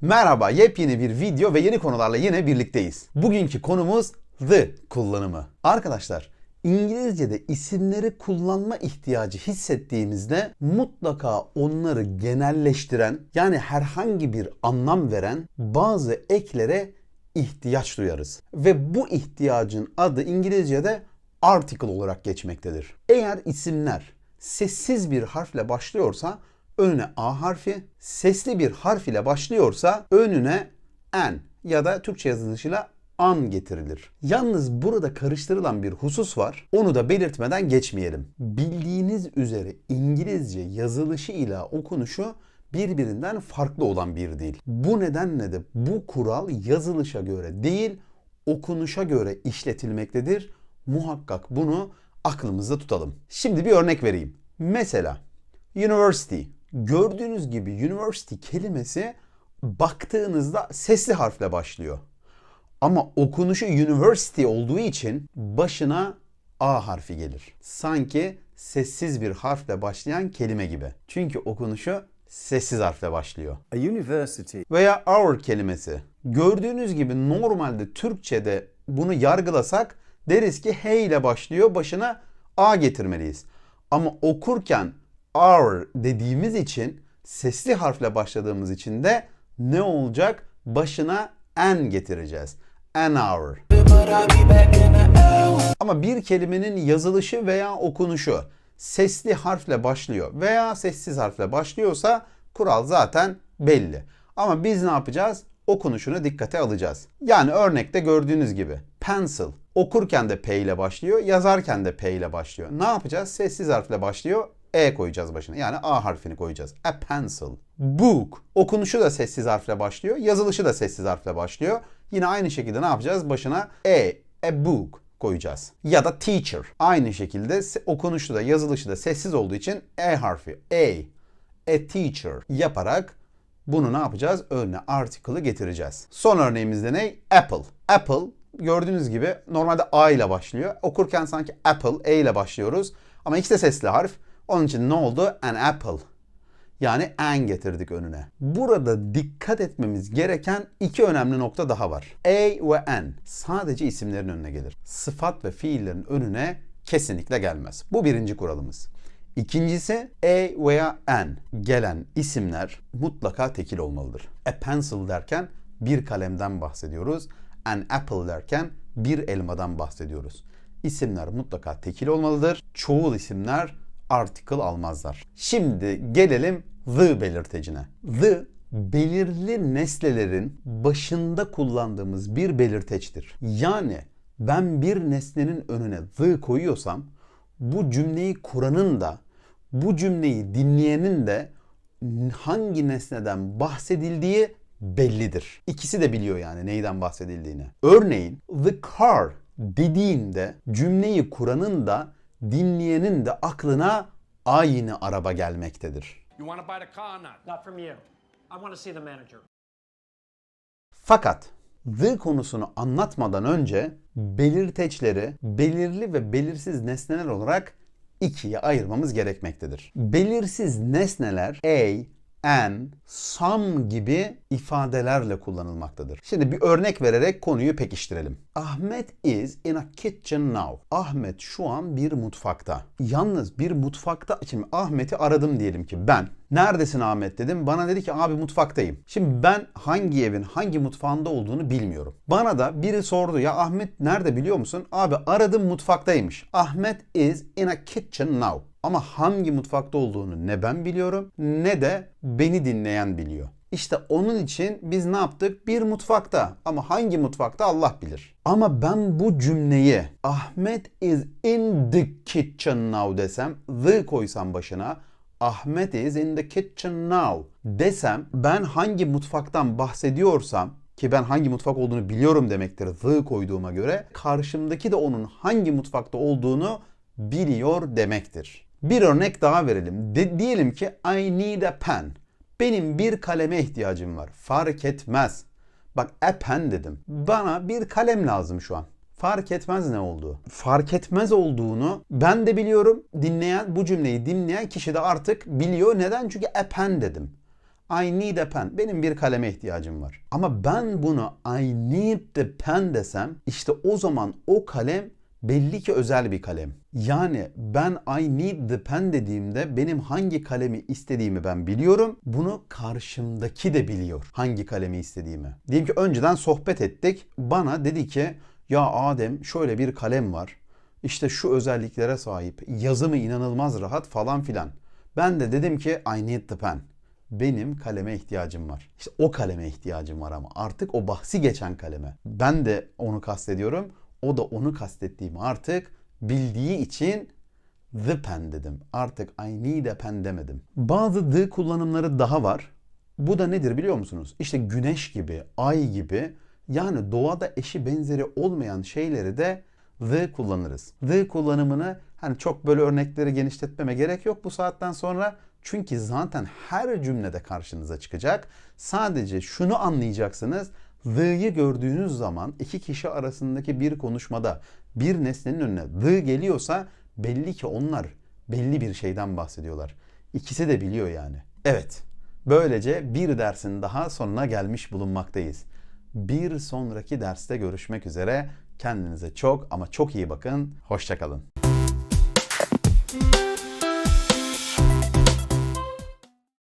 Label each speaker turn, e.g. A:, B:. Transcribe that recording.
A: Merhaba, yepyeni bir video ve yeni konularla yine birlikteyiz. Bugünkü konumuz the kullanımı. Arkadaşlar, İngilizce'de isimleri kullanma ihtiyacı hissettiğimizde mutlaka onları genelleştiren yani herhangi bir anlam veren bazı eklere ihtiyaç duyarız. Ve bu ihtiyacın adı İngilizce'de article olarak geçmektedir. Eğer isimler sessiz bir harfle başlıyorsa önüne A harfi, sesli bir harf ile başlıyorsa önüne N ya da Türkçe yazılışıyla an getirilir. Yalnız burada karıştırılan bir husus var. Onu da belirtmeden geçmeyelim. Bildiğiniz üzere İngilizce yazılışı ile okunuşu birbirinden farklı olan bir dil. Bu nedenle de bu kural yazılışa göre değil, okunuşa göre işletilmektedir. Muhakkak bunu aklımızda tutalım. Şimdi bir örnek vereyim. Mesela university. Gördüğünüz gibi university kelimesi baktığınızda sesli harfle başlıyor. Ama okunuşu university olduğu için başına A harfi gelir. Sanki sessiz bir harfle başlayan kelime gibi. Çünkü okunuşu sessiz harfle başlıyor.
B: A university.
A: Veya our kelimesi. Gördüğünüz gibi normalde Türkçe'de bunu yargılasak deriz ki H ile başlıyor başına A getirmeliyiz. Ama okurken our dediğimiz için sesli harfle başladığımız için de ne olacak? Başına N getireceğiz. An hour. Ama bir kelimenin yazılışı veya okunuşu sesli harfle başlıyor veya sessiz harfle başlıyorsa kural zaten belli. Ama biz ne yapacağız? Okunuşunu dikkate alacağız. Yani örnekte gördüğünüz gibi pencil okurken de P ile başlıyor, yazarken de P ile başlıyor. Ne yapacağız? Sessiz harfle başlıyor, E koyacağız başına. Yani A harfini koyacağız. A pencil. Book. Okunuşu da sessiz harfle başlıyor. Yazılışı da sessiz harfle başlıyor. Yine aynı şekilde ne yapacağız? Başına E, a book koyacağız. Ya da teacher. Aynı şekilde okunuşu da yazılışı da sessiz olduğu için E harfi. A. A teacher yaparak bunu ne yapacağız? Önüne article'ı getireceğiz. Son örneğimizde ne? Apple. Apple gördüğünüz gibi normalde A ile başlıyor. Okurken sanki Apple, E ile başlıyoruz. Ama ikisi de sesli harf. Onun için ne oldu? An apple. Yani an getirdik önüne. Burada dikkat etmemiz gereken iki önemli nokta daha var. A ve an sadece isimlerin önüne gelir. Sıfat ve fiillerin önüne kesinlikle gelmez. Bu birinci kuralımız. İkincisi a veya an gelen isimler mutlaka tekil olmalıdır. A pencil derken bir kalemden bahsediyoruz. An apple derken bir elmadan bahsediyoruz. İsimler mutlaka tekil olmalıdır. Çoğul isimler article almazlar. Şimdi gelelim the belirtecine. The belirli nesnelerin başında kullandığımız bir belirteçtir. Yani ben bir nesnenin önüne the koyuyorsam bu cümleyi kuranın da bu cümleyi dinleyenin de hangi nesneden bahsedildiği bellidir. İkisi de biliyor yani neyden bahsedildiğini. Örneğin the car dediğinde cümleyi kuranın da dinleyenin de aklına aynı araba gelmektedir. Fakat the konusunu anlatmadan önce belirteçleri belirli ve belirsiz nesneler olarak ikiye ayırmamız gerekmektedir. Belirsiz nesneler a, an, some gibi ifadelerle kullanılmaktadır. Şimdi bir örnek vererek konuyu pekiştirelim. Ahmet is in a kitchen now. Ahmet şu an bir mutfakta. Yalnız bir mutfakta, şimdi Ahmet'i aradım diyelim ki ben. Neredesin Ahmet dedim. Bana dedi ki abi mutfaktayım. Şimdi ben hangi evin hangi mutfağında olduğunu bilmiyorum. Bana da biri sordu ya Ahmet nerede biliyor musun? Abi aradım mutfaktaymış. Ahmet is in a kitchen now. Ama hangi mutfakta olduğunu ne ben biliyorum ne de beni dinleyen biliyor. İşte onun için biz ne yaptık? Bir mutfakta ama hangi mutfakta Allah bilir. Ama ben bu cümleyi Ahmet is in the kitchen now desem, the koysam başına Ahmet is in the kitchen now desem ben hangi mutfaktan bahsediyorsam ki ben hangi mutfak olduğunu biliyorum demektir the koyduğuma göre karşımdaki de onun hangi mutfakta olduğunu biliyor demektir. Bir örnek daha verelim. De- diyelim ki I need a pen. Benim bir kaleme ihtiyacım var. Fark etmez. Bak a pen dedim. Bana bir kalem lazım şu an. Fark etmez ne olduğu. Fark etmez olduğunu ben de biliyorum. Dinleyen bu cümleyi dinleyen kişi de artık biliyor. Neden? Çünkü a pen dedim. I need a pen. Benim bir kaleme ihtiyacım var. Ama ben bunu I need the pen desem işte o zaman o kalem belli ki özel bir kalem. Yani ben I need the pen dediğimde benim hangi kalemi istediğimi ben biliyorum. Bunu karşımdaki de biliyor hangi kalemi istediğimi. Diyelim ki önceden sohbet ettik. Bana dedi ki ya Adem şöyle bir kalem var. İşte şu özelliklere sahip. Yazımı inanılmaz rahat falan filan. Ben de dedim ki I need the pen. Benim kaleme ihtiyacım var. İşte o kaleme ihtiyacım var ama artık o bahsi geçen kaleme. Ben de onu kastediyorum. O da onu kastettiğimi artık bildiği için the pen dedim. Artık I need a pen demedim. Bazı the kullanımları daha var. Bu da nedir biliyor musunuz? İşte güneş gibi, ay gibi yani doğada eşi benzeri olmayan şeyleri de the kullanırız. The kullanımını hani çok böyle örnekleri genişletmeme gerek yok bu saatten sonra. Çünkü zaten her cümlede karşınıza çıkacak. Sadece şunu anlayacaksınız. The'yı gördüğünüz zaman iki kişi arasındaki bir konuşmada bir nesnenin önüne the geliyorsa belli ki onlar belli bir şeyden bahsediyorlar. İkisi de biliyor yani. Evet. Böylece bir dersin daha sonuna gelmiş bulunmaktayız. Bir sonraki derste görüşmek üzere. Kendinize çok ama çok iyi bakın. Hoşçakalın.